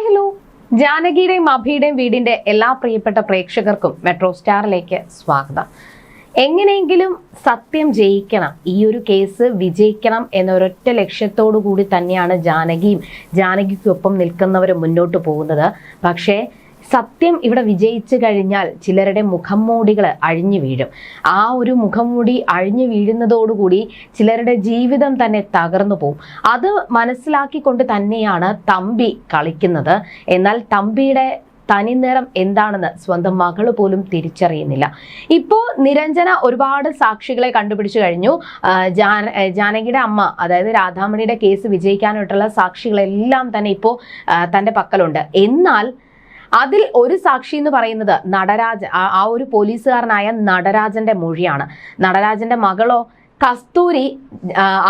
Hi hello. ജാനകിയുടെയും അഭിയുടെയും വീടിന്റെ എല്ലാ പ്രിയപ്പെട്ട പ്രേക്ഷകർക്കും മെട്രോ സ്റ്റാറിലേക്ക് സ്വാഗതം. എങ്ങനെയെങ്കിലും സത്യം ജയിക്കണം ഈ ഒരു കേസ് വിജയിക്കണം എന്നൊരൊറ്റ ലക്ഷ്യത്തോടു കൂടി തന്നെയാണ് ജാനകിയും ജാനകിക്കൊപ്പം നിൽക്കുന്നവരും മുന്നോട്ട് പോകുന്നത്. പക്ഷേ സത്യം ഇവിടെ വിജയിച്ചു കഴിഞ്ഞാൽ ചിലരുടെ മുഖം മൂടികൾ അഴിഞ്ഞു വീഴും. ആ ഒരു മുഖം മൂടി അഴിഞ്ഞു വീഴുന്നതോടുകൂടി ചിലരുടെ ജീവിതം തന്നെ തകർന്നു പോകും അത് മനസ്സിലാക്കിക്കൊണ്ട് തന്നെയാണ് തമ്പി കളിക്കുന്നത്. എന്നാൽ തമ്പിയുടെ തനിനിറം എന്താണെന്ന് സ്വന്തം മകൾ പോലും തിരിച്ചറിയുന്നില്ല. ഇപ്പോൾ നിരഞ്ജന ഒരുപാട് സാക്ഷികളെ കണ്ടുപിടിച്ചു കഴിഞ്ഞു. ജാനകിയുടെ അമ്മ അതായത് രാധാമണിയുടെ കേസ് വിജയിക്കാനായിട്ടുള്ള സാക്ഷികളെല്ലാം തന്നെ ഇപ്പോൾ തന്റെ പക്കലുണ്ട്. എന്നാൽ അതിൽ ഒരു സാക്ഷി എന്ന് പറയുന്നത് നടരാജ ആ- ഒരു പോലീസുകാരനായ നടരാജന്റെ മൊഴിയാണ്. നടരാജന്റെ മകളോ കസ്തൂരി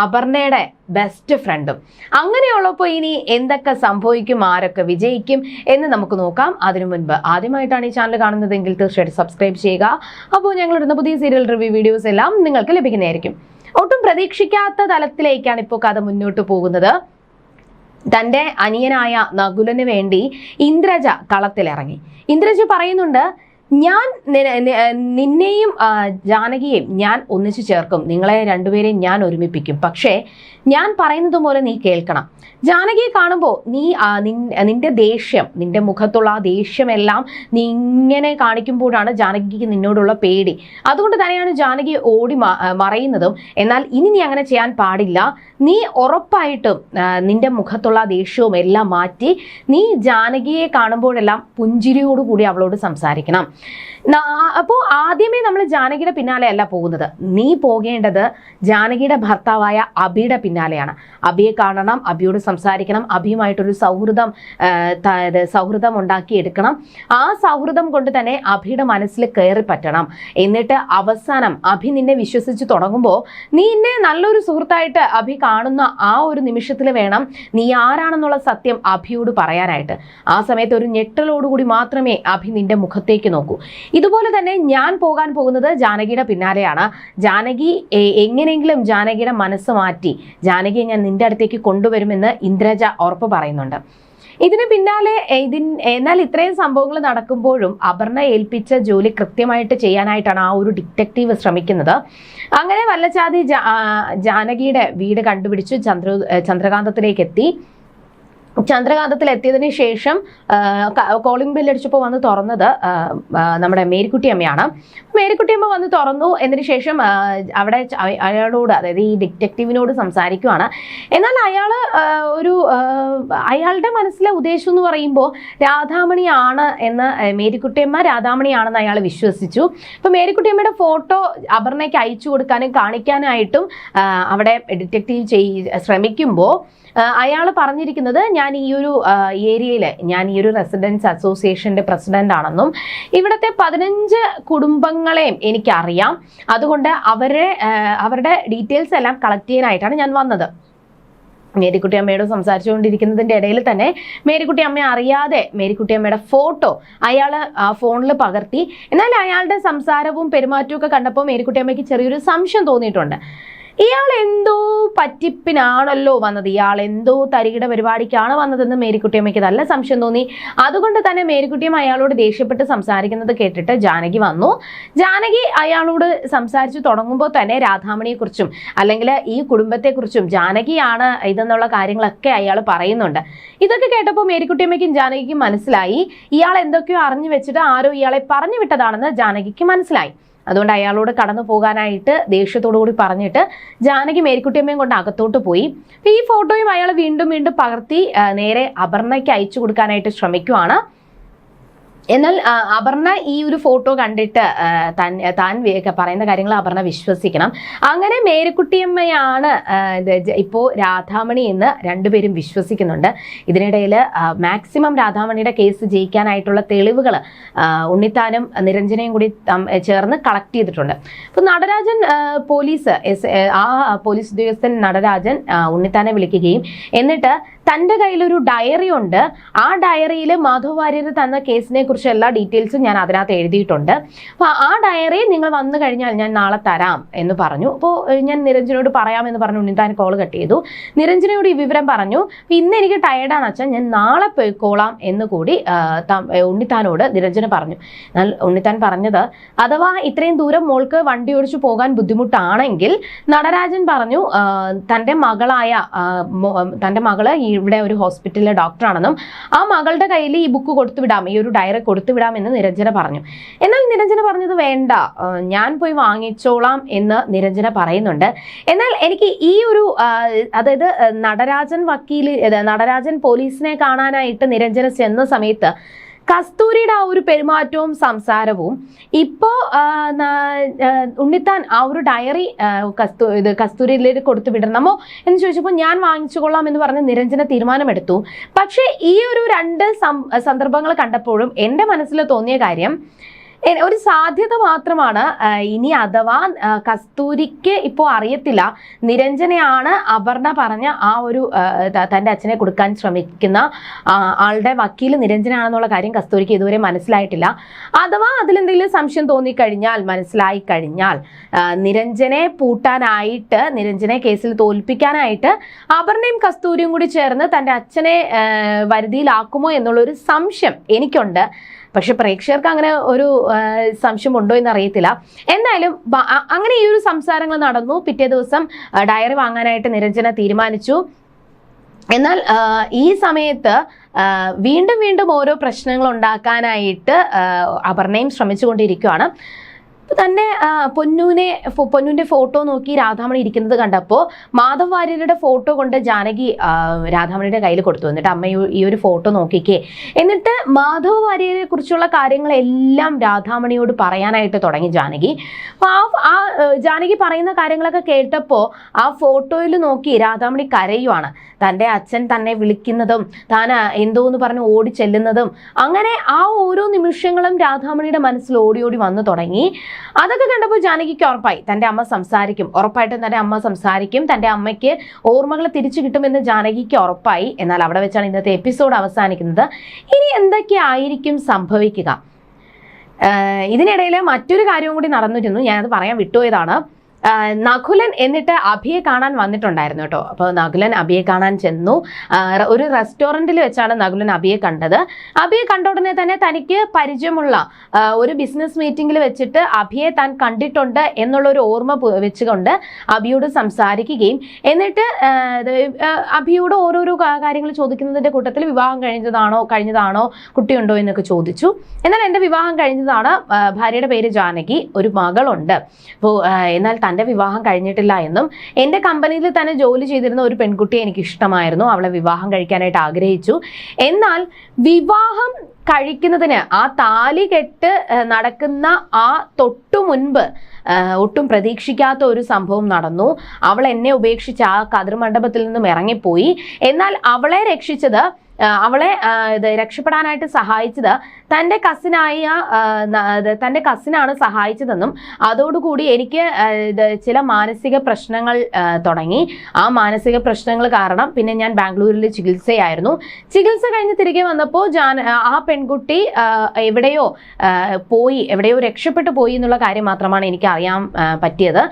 അപർണയുടെ ബെസ്റ്റ് ഫ്രണ്ടും അങ്ങനെയുള്ളപ്പോൾ ഇനി എന്തൊക്കെ സംഭവിക്കും ആരൊക്കെ വിജയിക്കും എന്ന് നമുക്ക് നോക്കാം. അതിനു മുൻപ് ആദ്യമായിട്ടാണ് ഈ ചാനൽ കാണുന്നതെങ്കിൽ തീർച്ചയായിട്ടും സബ്സ്ക്രൈബ് ചെയ്യുക. അപ്പോൾ ഞങ്ങളിടുന്ന പുതിയ സീരിയൽ റിവ്യൂ വീഡിയോസ് എല്ലാം നിങ്ങൾക്ക് ലഭിക്കുന്നതായിരിക്കും. ഒട്ടും പ്രതീക്ഷിക്കാത്ത തലത്തിലേക്കാണ് ഇപ്പോൾ കഥ മുന്നോട്ട് പോകുന്നത്. തന്റെ അനിയനായ നകുലന് വേണ്ടി ഇന്ദ്രജ കളത്തിലിറങ്ങി. ഇന്ദ്രജ പറയുന്നുണ്ട് ഞാൻ നിന്നെയും ജാനകിയെയും ഞാൻ ഒന്നിച്ചു ചേർക്കും. നിങ്ങളെ രണ്ടുപേരെയും ഞാൻ ഒരുമിപ്പിക്കും. പക്ഷേ ഞാൻ പറയുന്നത് പോലെ നീ കേൾക്കണം. ജാനകിയെ കാണുമ്പോൾ നീ നിന്റെ ദേഷ്യം നിന്റെ മുഖത്തുള്ള ആ ദേഷ്യമെല്ലാം നീ ഇങ്ങനെ കാണിക്കുമ്പോഴാണ് ജാനകിക്ക് നിന്നോടുള്ള പേടി. അതുകൊണ്ട് തന്നെയാണ് ജാനകി ഓടി മറയുന്നതും. എന്നാൽ ഇനി നീ അങ്ങനെ ചെയ്യാൻ പാടില്ല. നീ ഉറപ്പായിട്ടും നിന്റെ മുഖത്തുള്ള ദേഷ്യവും എല്ലാം മാറ്റി നീ ജാനകിയെ കാണുമ്പോഴെല്ലാം പുഞ്ചിരിയോടുകൂടി അവളോട് സംസാരിക്കണം. അപ്പോൾ ആദ്യമേ നമ്മൾ ജാനകിയുടെ പിന്നാലെ അല്ല പോകുന്നത്. നീ പോകേണ്ടത് ജാനകിയുടെ ഭർത്താവായ അബിയുടെ പിന്നാലെയാണ്. അബിയെ കാണണം അബിയോട് സംസാരിക്കണം അബിയുമായിട്ടൊരു സൗഹൃദം സൗഹൃദം ഉണ്ടാക്കിയെടുക്കണം. ആ സൗഹൃദം കൊണ്ട് തന്നെ അഭിയുടെ മനസ്സിൽ കയറി പറ്റണം. എന്നിട്ട് അവസാനം അഭി നിന്നെ വിശ്വസിച്ച് തുടങ്ങുമ്പോൾ നീ എന്നെ നല്ലൊരു സുഹൃത്തായിട്ട് അഭി കാണുന്ന ആ ഒരു നിമിഷത്തിൽ വേണം നീ ആരാണെന്നുള്ള സത്യം അഭിയോട് പറയാനായിട്ട്. ആ സമയത്ത് ഒരു ഞെട്ടലോടുകൂടി മാത്രമേ അഭി നിന്റെ മുഖത്തേക്ക് നോക്കൂ. ഇതുപോലെ തന്നെ ഞാൻ പോകാൻ പോകുന്നത് ജാനകിയുടെ പിന്നാലെയാണ്. ജാനകി എങ്ങനെയെങ്കിലും ജാനകിയുടെ മനസ്സ് മാറ്റി ജാനകിയെ ഞാൻ നിന്റെ അടുത്തേക്ക് കൊണ്ടുവരുമെന്ന് ഇന്ദ്രജ ഉറപ്പ് പറയുന്നുണ്ട്. ഇതിന് പിന്നാലെ ഇതിൻ എന്നാൽ ഇത്രയും സംഭവങ്ങൾ നടക്കുമ്പോഴും അപർണ ഏൽപ്പിച്ച ജോലി കൃത്യമായിട്ട് ചെയ്യാനായിട്ടാണ് ആ ഒരു ഡിറ്റക്റ്റീവ് ശ്രമിക്കുന്നത്. അങ്ങനെ വല്ലച്ചാതി ജാനകിയുടെ വീട് കണ്ടുപിടിച്ച് ചന്ദ്ര ചന്ദ്രകാന്തത്തിലേക്ക് എത്തി ചന്ദ്രകാന്തത്തിൽ എത്തിയതിന് ശേഷം കോളിംഗ് ബെല്ലടിച്ചപ്പോൾ വന്ന് തുറന്നത് നമ്മുടെ മേരിക്കുട്ടി അമ്മയാണ് മേരിക്കുട്ടി അമ്മ വന്ന് തുറന്നു. എന്നതിന് ശേഷം അവിടെ അയാളോട് അതായത് ഈ ഡിറ്റക്റ്റീവിനോട് സംസാരിക്കുവാണ്. എന്നാൽ അയാൾ ഒരു അയാളുടെ മനസ്സിലെ ഉദ്ദേശം എന്ന് പറയുമ്പോൾ രാധാമണിയാണ് എന്ന് മേരിക്കുട്ടിയമ്മ രാധാമണിയാണെന്ന് അയാൾ വിശ്വസിച്ചു. ഇപ്പൊ മേരിക്കുട്ടിയമ്മയുടെ ഫോട്ടോ അപർണയ്ക്ക് അയച്ചു കൊടുക്കാനും കാണിക്കാനായിട്ടും അവിടെ ഡിറ്റക്റ്റീവ് ചെയ് ശ്രമിക്കുമ്പോൾ അയാൾ പറഞ്ഞിരിക്കുന്നത് ഞാൻ ഈ ഒരു ഏരിയയിൽ ഞാൻ ഈ ഒരു റെസിഡൻസ് അസോസിയേഷന്റെ പ്രസിഡന്റ് ആണെന്നും ഇവിടുത്തെ പതിനഞ്ച് കുടുംബങ്ങളെയും എനിക്കറിയാം. അതുകൊണ്ട് അവരെ അവരുടെ ഡീറ്റെയിൽസ് എല്ലാം കളക്ട് ചെയ്യാനായിട്ടാണ് ഞാൻ വന്നത്. മേരിക്കുട്ടി അമ്മയോട് സംസാരിച്ചുകൊണ്ടിരിക്കുന്നതിന്റെ ഇടയിൽ തന്നെ മേരിക്കുട്ടി അമ്മയെ അറിയാതെ മേരിക്കുട്ടി അമ്മയുടെ ഫോട്ടോ അയാൾ ഫോണിൽ പകർത്തി. എന്നാൽ അയാളുടെ സംസാരവും പെരുമാറ്റവും ഒക്കെ കണ്ടപ്പോൾ മേരിക്കുട്ടി അമ്മയ്ക്ക് ചെറിയൊരു സംശയം തോന്നിയിട്ടുണ്ട്. ഇയാൾ എന്തോ പറ്റിപ്പിനാണല്ലോ വന്നത്? ഇയാൾ എന്തോ തരികിട പരിപാടിക്കാണ് വന്നതെന്ന് മേരിക്കുട്ടിയമ്മയ്ക്ക് നല്ല സംശയം തോന്നി. അതുകൊണ്ട് തന്നെ മേരിക്കുട്ടിയമ്മ അയാളോട് ദേഷ്യപ്പെട്ട് സംസാരിക്കുന്നത് കേട്ടിട്ട് ജാനകി വന്നു. ജാനകി അയാളോട് സംസാരിച്ചു തുടങ്ങുമ്പോൾ തന്നെ രാധാമണിയെക്കുറിച്ചും അല്ലെങ്കിൽ ഈ കുടുംബത്തെക്കുറിച്ചും ജാനകിയാണ് ഇതെന്നുള്ള കാര്യങ്ങളൊക്കെ അയാൾ പറയുന്നുണ്ട്. ഇതൊക്കെ കേട്ടപ്പോൾ മേരിക്കുട്ടിയമ്മയ്ക്കും ജാനകിക്കും മനസ്സിലായി. ഇയാൾ എന്തൊക്കെയോ അറിഞ്ഞു വെച്ചിട്ട് ആരോ ഇയാളെ പറഞ്ഞു വിട്ടതാണെന്ന് ജാനകിക്ക് മനസ്സിലായി. അതുകൊണ്ട് അയാളോട് കടന്നു പോകാനായിട്ട് ദേഷ്യത്തോടുകൂടി പറഞ്ഞിട്ട് ജാനകി മേരിക്കുട്ടിയമ്മയും കൊണ്ട് അകത്തോട്ട് പോയി. ഈ ഫോട്ടോയും അയാൾ വീണ്ടും വീണ്ടും പകർത്തി നേരെ അപർണയ്ക്ക് അയച്ചു കൊടുക്കാനായിട്ട് ശ്രമിക്കുവാണ്. എന്നാൽ അപർണ ഈ ഒരു ഫോട്ടോ കണ്ടിട്ട് താൻ താൻ പറയുന്ന കാര്യങ്ങൾ അപർണ വിശ്വസിക്കണം. അങ്ങനെ മേരിക്കുട്ടിയമ്മയാണ് ഇപ്പോൾ ഇപ്പോ രാധാമണി എന്ന് രണ്ടുപേരും വിശ്വസിക്കുന്നുണ്ട്. ഇതിനിടയിൽ മാക്സിമം രാധാമണിയുടെ കേസ് ജയിക്കാനായിട്ടുള്ള തെളിവുകൾ ഉണ്ണിത്താനും നിരഞ്ജനയും കൂടി ചേർന്ന് കളക്ട് ചെയ്തിട്ടുണ്ട്. അപ്പോൾ നടരാജൻ പോലീസ് ആ പോലീസ് ഉദ്യോഗസ്ഥൻ നടരാജൻ ഉണ്ണിത്താനെ വിളിക്കുകയും എന്നിട്ട് തന്റെ കയ്യിലൊരു ഡയറി ഉണ്ട്. ആ ഡയറിയിൽ മാധവ് വാര്യർ തന്ന കേസിനെ കുറിച്ച് എല്ലാ ഡീറ്റെയിൽസും ഞാൻ അതിനകത്ത് എഴുതിയിട്ടുണ്ട്. അപ്പോൾ ആ ഡയറി നിങ്ങൾ വന്നു കഴിഞ്ഞാൽ ഞാൻ നാളെ തരാം എന്ന് പറഞ്ഞു. അപ്പോൾ ഞാൻ നിരഞ്ജനോട് പറയാമെന്ന് പറഞ്ഞു. ഉണ്ണിത്താൻ കോൾ കട്ട് ചെയ്തു. നിരഞ്ജനയോട് ഈ വിവരം പറഞ്ഞു. "അപ്പൊ ഇന്ന് എനിക്ക് ടയർഡാണ് അച്ഛൻ ഞാൻ നാളെ പോയിക്കോളാം എന്ന് കൂടി ഉണ്ണിത്താനോട് നിരഞ്ജന പറഞ്ഞു. എന്നാൽ ഉണ്ണിത്താൻ പറഞ്ഞത് അഥവാ ഇത്രയും ദൂരം മോൾക്ക് വണ്ടി ഓടിച്ചു പോകാൻ ബുദ്ധിമുട്ടാണെങ്കിൽ നടരാജൻ പറഞ്ഞു തന്റെ മകളായ തന്റെ മകൾ ഇവിടെ ഒരു ഹോസ്പിറ്റലിലെ ഡോക്ടറാണെന്നും ആ മകളുടെ കയ്യിൽ ഈ ബുക്ക് കൊടുത്തു വിടാം. ഈ ഒരു ഡയറി കൊടുത്തു കൊടുത്തുവിടാമെന്ന് നിരഞ്ജന പറഞ്ഞു. എന്നാൽ നിരഞ്ജന പറഞ്ഞത് വേണ്ട. ഞാൻ പോയി വാങ്ങിച്ചോളാം എന്ന് നിരഞ്ജന പറയുന്നുണ്ട്. എന്നാൽ എനിക്ക് ഈ ഒരു അതായത് നടരാജൻ വക്കീൽ നടരാജൻ പോലീസിനെ കാണാനായിട്ട് നിരഞ്ജന ചെന്ന സമയത്ത് കസ്തൂരിയുടെ ആ ഒരു പെരുമാറ്റവും സംസാരവും ഇപ്പോൾ ഉണ്ണിത്താൻ ആ ഒരു ഡയറി കസ്തൂ ഇത് കസ്തൂരിയിലേക്ക് കൊടുത്തു വിടണമോ എന്ന് ചോദിച്ചപ്പോൾ ഞാൻ വാങ്ങിച്ചുകൊള്ളാം എന്ന് പറഞ്ഞ് നിരഞ്ജന തീരുമാനമെടുത്തു. പക്ഷേ ഈ ഒരു രണ്ട് സന്ദർഭങ്ങൾ കണ്ടപ്പോഴും എന്റെ മനസ്സിൽ തോന്നിയ കാര്യം ഒരു സാധ്യത മാത്രമാണ് ഇനി അഥവാ കസ്തൂരിക്ക് ഇപ്പോൾ അറിയത്തില്ല നിരഞ്ജനയാണ് അപർണ പറഞ്ഞ ആ ഒരു തന്റെ അച്ഛനെ കൊടുക്കാൻ ശ്രമിക്കുന്ന ആളുടെ വക്കീൽ നിരഞ്ജനാണെന്നുള്ള കാര്യം കസ്തൂരിക്ക് ഇതുവരെ മനസ്സിലായിട്ടില്ല. അഥവാ അതിലെന്തെങ്കിലും സംശയം തോന്നിക്കഴിഞ്ഞാൽ മനസ്സിലായി കഴിഞ്ഞാൽ നിരഞ്ജനെ പൂട്ടാനായിട്ട് നിരഞ്ജനെ കേസിൽ തോൽപ്പിക്കാനായിട്ട് അപർണയും കസ്തൂരിയും കൂടി ചേർന്ന് തന്റെ അച്ഛനെ വരുതിയിലാക്കുമോ എന്നുള്ളൊരു സംശയം എനിക്കുണ്ട്. പക്ഷെ പ്രേക്ഷകർക്ക് അങ്ങനെ ഒരു സംശയം ഉണ്ടോ എന്ന് അറിയത്തില്ല എന്തായാലും അങ്ങനെ ഈ ഒരു സംസാരങ്ങൾ നടന്നു. പിറ്റേ ദിവസം ഡയറി വാങ്ങാനായിട്ട് നിരഞ്ജന തീരുമാനിച്ചു. എന്നാൽ ഈ സമയത്ത് വീണ്ടും വീണ്ടും ഓരോ പ്രശ്നങ്ങൾ ഉണ്ടാക്കാനായിട്ട് അപർണയും ശ്രമിച്ചുകൊണ്ടിരിക്കുകയാണ് അപ്പൊ തന്നെ പൊന്നൂനെ പൊന്നൂന്റെ ഫോട്ടോ നോക്കി രാധാമണി ഇരിക്കുന്നത് കണ്ടപ്പോൾ മാധവ് വാര്യരുടെ ഫോട്ടോ കൊണ്ട് ജാനകി രാധാമണിയുടെ കയ്യിൽ കൊടുത്തു. എന്നിട്ട് അമ്മ ഈ- ഒരു ഫോട്ടോ നോക്കിക്കേ. എന്നിട്ട് മാധവ് വാര്യരെ കുറിച്ചുള്ള കാര്യങ്ങളെല്ലാം രാധാമണിയോട് പറയാനായിട്ട് തുടങ്ങി ജാനകി. അപ്പൊ ആ ജാനകി പറയുന്ന കാര്യങ്ങളൊക്കെ കേട്ടപ്പോൾ ആ ഫോട്ടോയിൽ നോക്കി രാധാമണി കരയുവാണ്. തന്റെ അച്ഛൻ തന്നെ വിളിക്കുന്നതും താൻ എന്തോ എന്ന് പറഞ്ഞ് ഓടി ചെല്ലുന്നതും അങ്ങനെ ആ ഓരോ നിമിഷങ്ങളും രാധാമണിയുടെ മനസ്സിൽ ഓടി ഓടി വന്നു തുടങ്ങി. അതൊക്കെ കണ്ടപ്പോൾ ജാനകിക്ക് ഉറപ്പായി. തന്റെ അമ്മ സംസാരിക്കും. ഉറപ്പായിട്ടും തന്റെ അമ്മ സംസാരിക്കും. തന്റെ അമ്മയ്ക്ക് ഓർമ്മകൾ തിരിച്ചു കിട്ടുമെന്ന് ജാനകിക്ക് ഉറപ്പായി. എന്നാൽ അവിടെ വെച്ചാണ് ഇന്നത്തെ എപ്പിസോഡ് അവസാനിക്കുന്നത്. ഇനി എന്തൊക്കെയായിരിക്കും സംഭവിക്കുക? ആഹ് ഇതിനിടയിൽ മറ്റൊരു കാര്യവും കൂടി നടന്നിരുന്നു. ഞാനത് പറയാൻ വിട്ടുപോയതാണ്. നകുലൻ എന്നിട്ട് അഭിയെ കാണാൻ വന്നിട്ടുണ്ടായിരുന്നു കേട്ടോ. അപ്പോൾ നകുലൻ അഭിയെ കാണാൻ ചെന്നു. ഒരു റെസ്റ്റോറന്റിൽ വെച്ചാണ് നകുലൻ അഭിയെ കണ്ടത്. അഭിയെ കണ്ട ഉടനെ തന്നെ തനിക്ക് പരിചയമുള്ള ഒരു ബിസിനസ് മീറ്റിംഗിൽ വെച്ചിട്ട് അഭിയെ താൻ കണ്ടിട്ടുണ്ട് എന്നുള്ള ഒരു ഓർമ്മ വെച്ചുകൊണ്ട് അഭിയോട് സംസാരിക്കുകയും എന്നിട്ട് അഭിയോട് ഓരോരോ കാര്യങ്ങൾ ചോദിക്കുന്നതിന്റെ കൂട്ടത്തിൽ വിവാഹം കഴിഞ്ഞതാണോ കഴിഞ്ഞതാണോ കുട്ടിയുണ്ടോ എന്നൊക്കെ ചോദിച്ചു. എന്നാൽ എന്റെ വിവാഹം കഴിഞ്ഞതാണ് ഭാര്യയുടെ പേര് ജാനകി ഒരു മകളുണ്ട്. അപ്പോൾ എന്നാൽ തന്റെ വിവാഹം കഴിഞ്ഞിട്ടില്ല എന്നും എന്റെ കമ്പനിയിൽ തന്നെ ജോലി ചെയ്തിരുന്ന ഒരു പെൺകുട്ടിയെ എനിക്ക് ഇഷ്ടമായിരുന്നു അവളെ വിവാഹം കഴിക്കാനായിട്ട് ആഗ്രഹിച്ചു. എന്നാൽ വിവാഹം കഴിക്കുന്നതിന് ആ താലി കെട്ട് നടക്കുന്ന ആ തൊട്ടു മുൻപ് ഒട്ടും പ്രതീക്ഷിക്കാത്ത ഒരു സംഭവം നടന്നു. അവൾ എന്നെ ഉപേക്ഷിച്ച് ആ കതിർമണ്ഡപത്തിൽ നിന്നും ഇറങ്ങിപ്പോയി. എന്നാൽ അവളെ രക്ഷിച്ചത് അവളെ ഇത് രക്ഷപ്പെടാനായിട്ട് സഹായിച്ചത് തന്റെ കസിനായ തന്റെ കസിനാണ് സഹായിച്ചതെന്നും അതോടുകൂടി എനിക്ക് ഇത് ചില മാനസിക പ്രശ്നങ്ങൾ തുടങ്ങി. ആ മാനസിക പ്രശ്നങ്ങൾ കാരണം പിന്നെ ഞാൻ ബാംഗ്ലൂരിൽ ചികിത്സയായിരുന്നു. ചികിത്സ കഴിഞ്ഞ് തിരികെ വന്നപ്പോൾ ജാൻ ആ പെൺകുട്ടി എവിടെയോ പോയി എവിടെയോ രക്ഷപ്പെട്ടു പോയി എന്നുള്ള കാര്യം മാത്രമാണ് എനിക്ക് അറിയാൻ പറ്റിയത്.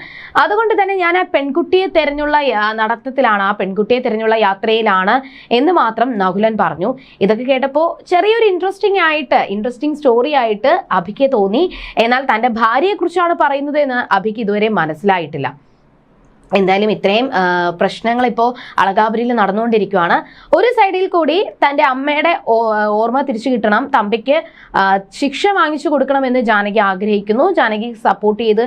അതുകൊണ്ട് തന്നെ ഞാൻ ആ പെൺകുട്ടിയെ തിരഞ്ഞുള്ള നടത്തത്തിലാണ് ആ പെൺകുട്ടിയെ തിരഞ്ഞുള്ള യാത്രയിലാണ് എന്ന് മാത്രം നകുലൻ പറഞ്ഞു. ഇതൊക്കെ കേട്ടപ്പോൾ ചെറിയൊരു ഇൻട്രസ്റ്റിംഗ് ആയിട്ട് ഇൻട്രസ്റ്റിംഗ് സ്റ്റോറി ആയിട്ട് അഭിക്ക് തോന്നി. എന്നാൽ തന്റെ ഭാര്യയെക്കുറിച്ചാണ് പറയുന്നത് എന്ന് അഭിക്ക് ഇതുവരെ മനസ്സിലായിട്ടില്ല. എന്തായാലും ഇത്രയും പ്രശ്നങ്ങൾ ഇപ്പോൾ അളകാപുരിയിൽ നടന്നുകൊണ്ടിരിക്കുകയാണ് ഒരു സൈഡിൽ കൂടി തന്റെ അമ്മയുടെ ഓർമ്മ തിരിച്ചു കിട്ടണം തമ്പിക്ക് ശിക്ഷ വാങ്ങിച്ചു കൊടുക്കണമെന്ന് ജാനകി ആഗ്രഹിക്കുന്നു. ജാനകി സപ്പോർട്ട് ചെയ്ത്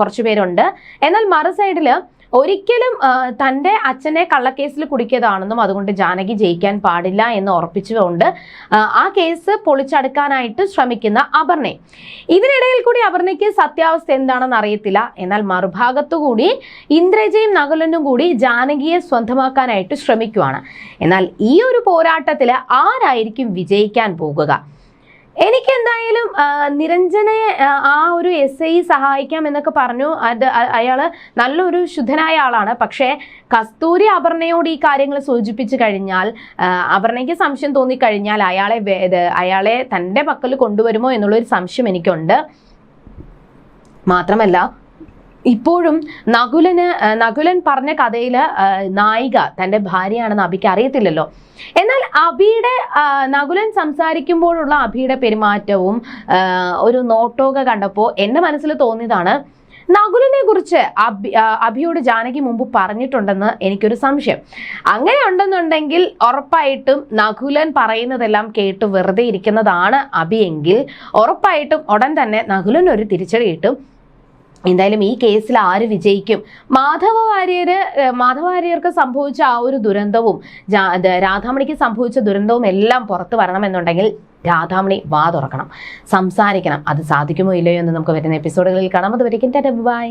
കുറച്ച് പേരുണ്ട്. എന്നാൽ മറു സൈഡിൽ ഒരിക്കലും തന്റെ അച്ഛനെ കള്ളക്കേസിൽ കുടുക്കിയതാണെന്നും അതുകൊണ്ട് ജാനകി ജയിക്കാൻ പാടില്ല എന്ന് ഉറപ്പിച്ചുകൊണ്ട് ആ, കേസ് പൊളിച്ചടുക്കാനായിട്ട് ശ്രമിക്കുന്ന അപർണെ ഇതിനിടയിൽ കൂടി അപർണയ്ക്ക് സത്യാവസ്ഥ എന്താണെന്ന് അറിയത്തില്ല. എന്നാൽ മറുഭാഗത്തുകൂടി ഇന്ദ്രജയും നകുലനും കൂടി ജാനകിയെ സ്വന്തമാക്കാനായിട്ട് ശ്രമിക്കുവാണ്. എന്നാൽ ഈ ഒരു പോരാട്ടത്തിൽ ആരായിരിക്കും വിജയിക്കാൻ പോകുക? എനിക്ക് എന്തായാലും നിരഞ്ജനയെ നിരഞ്ജനെ ആ, ഒരു എസ് ഐ സഹായിക്കാം എന്നൊക്കെ പറഞ്ഞു. അത് അയാൾ നല്ലൊരു ശുദ്ധനായ ആളാണ്. പക്ഷേ കസ്തൂരി അപർണയോട് ഈ കാര്യങ്ങൾ സൂചിപ്പിച്ചു കഴിഞ്ഞാൽ അപർണയ്ക്ക് സംശയം തോന്നിക്കഴിഞ്ഞാൽ അയാളെ അയാളെ തന്റെ പക്കൽ കൊണ്ടുവരുമോ എന്നുള്ളൊരു സംശയം എനിക്കുണ്ട്. മാത്രമല്ല ഇപ്പോഴും നകുലന് നകുലൻ പറഞ്ഞ കഥയിൽ നായിക തന്റെ ഭാര്യയാണെന്ന് അബിക്ക് അറിയത്തില്ലല്ലോ. എന്നാൽ അബിയുടെ നകുലൻ സംസാരിക്കുമ്പോഴുള്ള അബിയുടെ പെരുമാറ്റവും ഒരു നോട്ടോക കണ്ടപ്പോൾ എന്റെ മനസ്സിൽ തോന്നിയതാണ് നകുലിനെ കുറിച്ച് അബി അഭിയോട് ജാനകി മുമ്പ് പറഞ്ഞിട്ടുണ്ടെന്ന് എനിക്കൊരു സംശയം. അങ്ങനെ ഉണ്ടെന്നുണ്ടെങ്കിൽ ഉറപ്പായിട്ടും നകുലൻ പറയുന്നതെല്ലാം കേട്ട് വെറുതെ ഇരിക്കുന്നതാണ് അഭിയെങ്കിൽ ഉറപ്പായിട്ടും ഉടൻ തന്നെ നകുലൻ ഒരു തിരിച്ചടി കിട്ടും. എന്തായാലും ഈ കേസിൽ ആര് വിജയിക്കും? മാധവ വാര്യര് മാധവ വാര്യർക്ക് സംഭവിച്ച ആ ഒരു ദുരന്തവും രാധാമണിക്ക് സംഭവിച്ച ദുരന്തവും എല്ലാം പുറത്തു വരണമെന്നുണ്ടെങ്കിൽ രാധാമണി വാ തുറക്കണം സംസാരിക്കണം. അത് സാധിക്കുമോ ഇല്ലയോ എന്ന് നമുക്ക് വരുന്ന എപ്പിസോഡുകളിൽ കാണാം. അതുവരെ ബൈ.